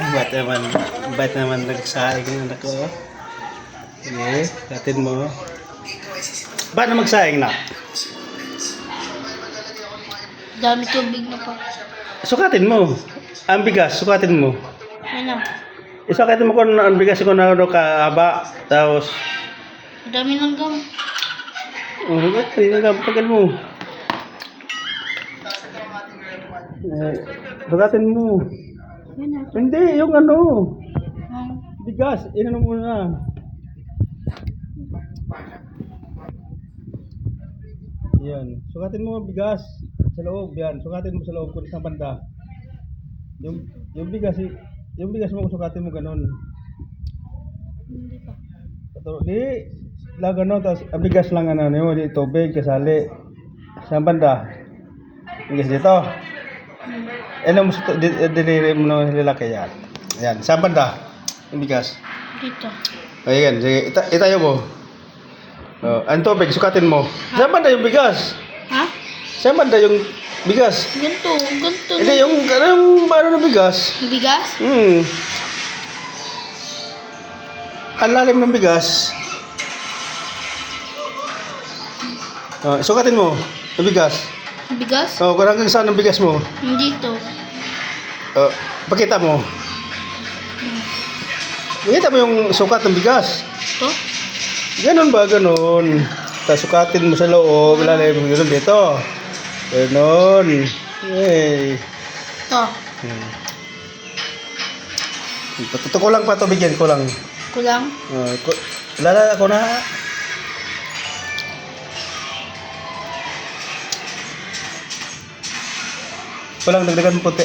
Ba't naman, ba't naman nagsaing ng anak ko? Sige, katin mo. Ba't na magsaing na? Dami tubig na po. Sukatin mo. Ang bigas, sukatin mo. Ano? Isukatin mo kung ang bigas kung ano kahaba. Tapos, Dami ng gam. oh, ba't kanina ka tagal mo? Eh, sukatin mo. Hindi, yung ano, Um, bigas, inano mo na. Yan, sukatin mo ang bigas sa loob yan. Sukatin mo sa loob kung sa banda. Yung yung bigas, yung bigas mo sukatin mo ganun. hindi pa. Di lang ano, tapos ang bigas lang ano, yung di tubig, kasali. Sa banda. Bigas dito. Ano mo sa di- diniri mo na lalaki yan. Yan, sa banda. Yung bigas. Dito. Ayan, sige, ita itayo mo. Oh, ang tubig, sukatin mo. Saan banda yung bigas? Ha? Saan banda yung bigas? Ganto. Ganto. Hindi, yung, yung ano na bigas. Bigas? Hmm. Ang lalim ng bigas. Oh, sukatin mo, yung bigas. Bigas? Oh, kung hanggang saan ang bigas mo. Dito. Oh, pakita mo. Pakita mo yung sukat ng bigas. Ito? Ganon ba, ganon. Tapos sukatin mo sa loob, ilalim mo ganon dito. Ganon. Yay. Ito. Hmm. Patuto ko lang pa to, bigyan ko lang. Kulang. Uh, ko, lala ako na. Kulang, dagdagan puti.